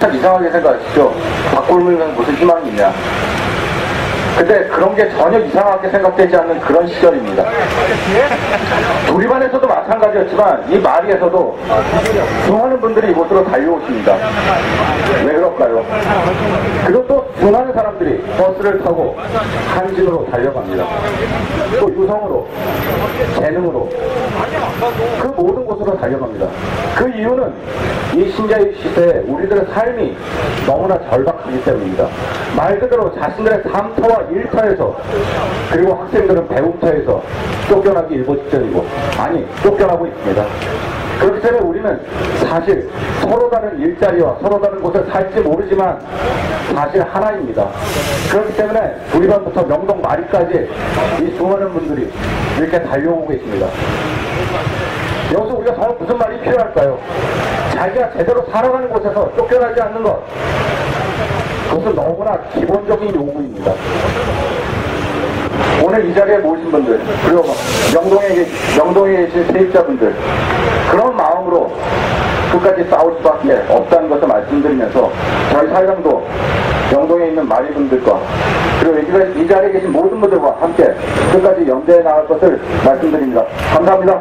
참 이상하게 생각하시죠? 박골무는 무슨 희망이 있냐? 근데 그런 게 전혀 이상하게 생각되지 않는 그런 시절입니다. 도리반에서도 마찬가지였지만 이 마리에서도 수많은 분들이 이곳으로 달려오십니다. 왜 그럴까요? 또 수많은 사람들이 버스를 타고 한진으로 달려갑니다. 또 유성으로, 재능으로, 그 모든 곳으로 달려갑니다. 그 이유는 이 신자유 시대에 우리들의 삶이 너무나 절박하기 때문입니다. 말 그대로 자신들의 삶터와 일터에서 그리고 학생들은 배움터에서 쫓겨나기 일보 직전이고 아니 쫓겨나고 있습니다. 그렇기 때문에 우리는 사실 서로 다른 일자리와 서로 다른 곳에 살지 모르지만 사실 하나입니다. 그렇기 때문에 우리 반부터 명동 마리까지 이 수많은 분들이 이렇게 달려오고 계십니다. 여기서 우리가 정말 무슨 말이 필요할까요? 자기가 제대로 살아가는 곳에서 쫓겨나지 않는 것. 그것은 너무나 기본적인 요구입니다. 오늘 이 자리에 모이신 분들, 그리고 명동에, 계신- 명동에 계신 세입자분들, 그런 마음으로 끝까지 싸울 수밖에 없다는 것을 말씀드리면서 저희 사회당도 명동에 있는 많은 분들과 그리고 이 자리에 계신 모든 분들과 함께 끝까지 연대해 나갈 것을 말씀드립니다. 감사합니다.